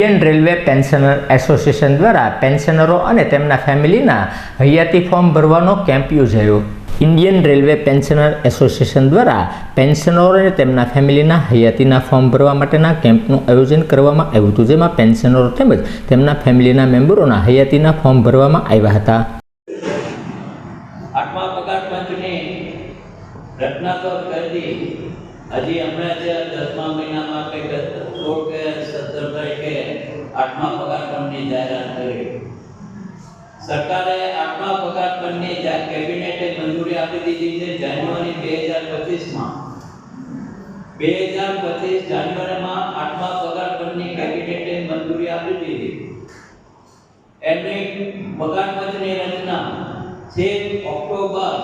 Indian railway pensioner association દ્વારા પેન્શનરો અને તેમના ફેમિલીના હયાતી ફોર્મ ભરવાનો કેમ્પ યોજાયો. ઇન્ડિયન રેલવે પેન્શનર એસોસિએશન દ્વારા પેન્શનરો અને તેમના ફેમિલીના હયાતીના ફોર્મ ભરવા માટેના કેમ્પનું આયોજન કરવામાં આવ્યું હતું, જેમાં પેન્શનરો તેમજ તેમના ફેમિલીના મેમ્બરોના હયાતીના ફોર્મ ભરવામાં આવ્યા હતા. હજી હમણાં જ દસમા મહિનામાં કંઈક સોળ કે સત્તર આઠમા પગારક્રમની જાહેરાત કરી. સરકારે આઠમા પગારક્રમની કેબિનેટે મંજૂરી આપી દીધી છે જાન્યુઆરી બે હજાર પચીસમાં. બે હજાર પચીસ જાન્યુઆરીમાં આઠમા પગાર પંચની કેબિનેટે મંજૂરી આપી દીધી. એમની પગાર રચના છેક ઓક્ટોબર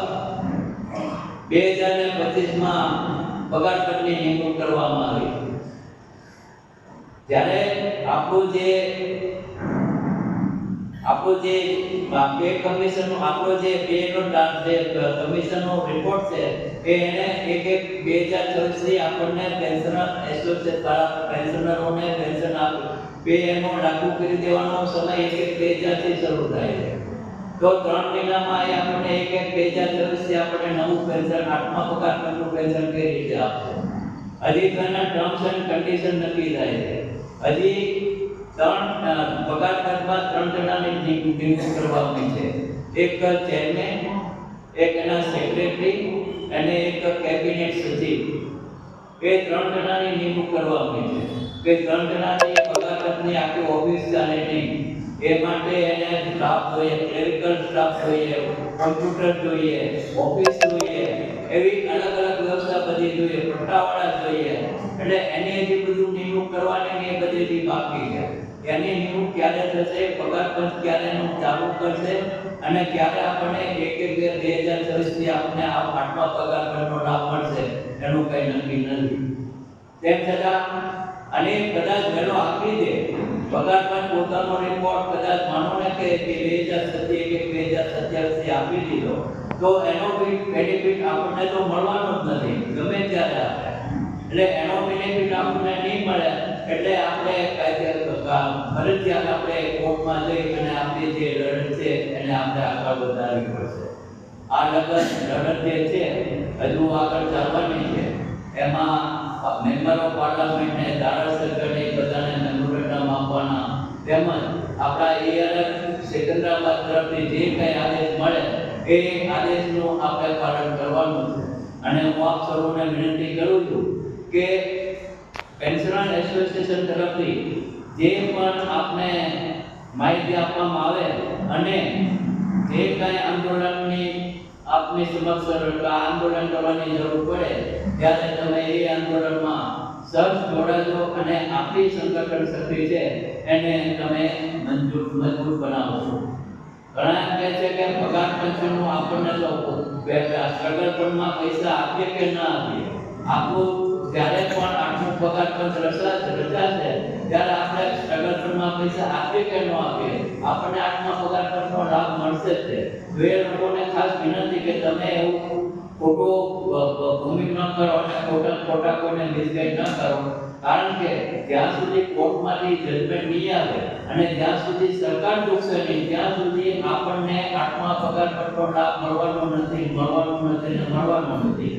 બે હજાર ને પચીસમાં પગાર પંચની નિમણૂક કરવામાં આવી. જ્યારે આપણું જે આપણું જે પે કમિશનનું આપણો જે પે નો ડા- જે કમિશનનો રિપોર્ટ છે કે એને એક એક બે હજાર ચોવીસથી આપણને પેન્શનર એસોસિએશન દ્વારા પેન્શનરોને પેન્શન આપ. પે એનો લાગુ કરી દેવાનો સમય એક એક બે હજારથી શરૂ થાય છે. તો ત્રણ મહિનામાં એ આપણને એક એક બે હજાર ચોવીસથી આપણને નવું પેન્શન આઠમા પગાર પેન્શન કઈ રીતે આપશે હજી તેના ટર્મ્સ એન્ડ કન્ડિશન નક્કી થાય છે. હજી ત્રણ પગાર પંચમાં ત્રણ જણાની નિમ- નિમણૂક કરવાની છે. એક ચેરમેન એક એના સેક્રેટરી અને એક કેબિનેટ સચિવ. એ ત્રણ જણાની નિમણૂક કરવાની છે. કે ત્રણ જણાની પગાર પંચની આખી ઓફિસ ચાલે નહીં. એ માટે એને સ્ટાફ જોઈએ ક્લેરિકલ સ્ટાફ જોઈએ કમ્પ્યુટર જોઈએ ઓફિસ જોઈએ. એવી અલગ અલગ વ્યવસ્થા બધી જોઈએ, પટ્ટાવાળા જોઈએ. એટલે એને જે બધું નિમણૂક કરવાની એ બધી બાકી છે. એની નિમણૂક ક્યારે થશે, પગાર પંચ ક્યારે એનું ચાલુ કરશે અને ક્યારે આપણને એક એક બે બે હજાર ચોવીસથી આપણને આ આઠમા પગાર પંચનો લાભ મળશે, એનું કંઈ નક્કી નથી. તેમ છતાં, અને કદાચ વહેલો આપી દે પગાર પણ પોતાનો રિપોર્ટ કદાચ માનો ને કે બે હજાર સત્યાવીસ બે હજાર સત્યાવીસ આપી દીધો તો એનો બેનિફિટ આપણને તો મળવાનો જ નથી, ગમે ત્યારે આપણે. એટલે એનો બેનિફિટ આપણને નહીં મળે, એટલે આપણે કાયદે ફરજિયાત આપણે કોર્ટમાં જઈ અને આપણી જે લડત છે એને આપણે આગળ વધારવી પડશે. આ લડત લડત જે છે, હજુ આગળ ચાલવાની છે. એમાં મેમ્બર ઓફ પાર્લામેન્ટને ધારાસભ્યને બધાને મેમોરેન્ડમ આપવાના તેમજ આપણા એઆરએફ સિકંદરાબાદ તરફથી જે કંઈ આદેશ મળે એ આદેશનું આપણે પાલન કરવાનું છે. અને હું આપ સર્વોને વિનંતી કરું છું કે પેન્શનર એસોસિએશન તરફથી જે પણ આપને માહિતી આપવામાં આવે અને જે કાંઈ આંદોલનની આપની સમક્ષ આંદોલન કરવાની જરૂર પડે, ત્યારે તમે એ આંદોલનમાં સર્ચ જોડાજો અને આપણી સંગઠન શક્તિ છે એને તમે મંજૂર, મજબૂત બનાવો ઘણા કહે છે કે પગાર પેન્શનનું આપણને તો સ્ટ્રગલ ફંડમાં પૈસા આપીએ કે ના આપીએ? આપણું જ્યારે પણ આઠમું પગાર પંચ રચાશે રચાશે ત્યારે આપણે સ્ટ્રગલ ફંડમાં પૈસા આપીએ કે ન આપીએ? આપણને આઠમા પગાર પંચનો લાભ મળશે જ તો એ લોકોને ખાસ વિનંતી કે તમે એવું ખોટો ન કરો અને ખોટા ખોટા કોઈને મિસગાઈડ ન કરો કારણ કે જ્યાં સુધી કોર્ટમાંથી જજમેન્ટ નહીં આવે અને જ્યાં સુધી સરકાર ચૂકશે નહીં, ત્યાં સુધી આપણને આઠમા પગાર પટ્ટો લાભ મળવાનો નથી મળવાનો નથી ને મળવાનો નથી.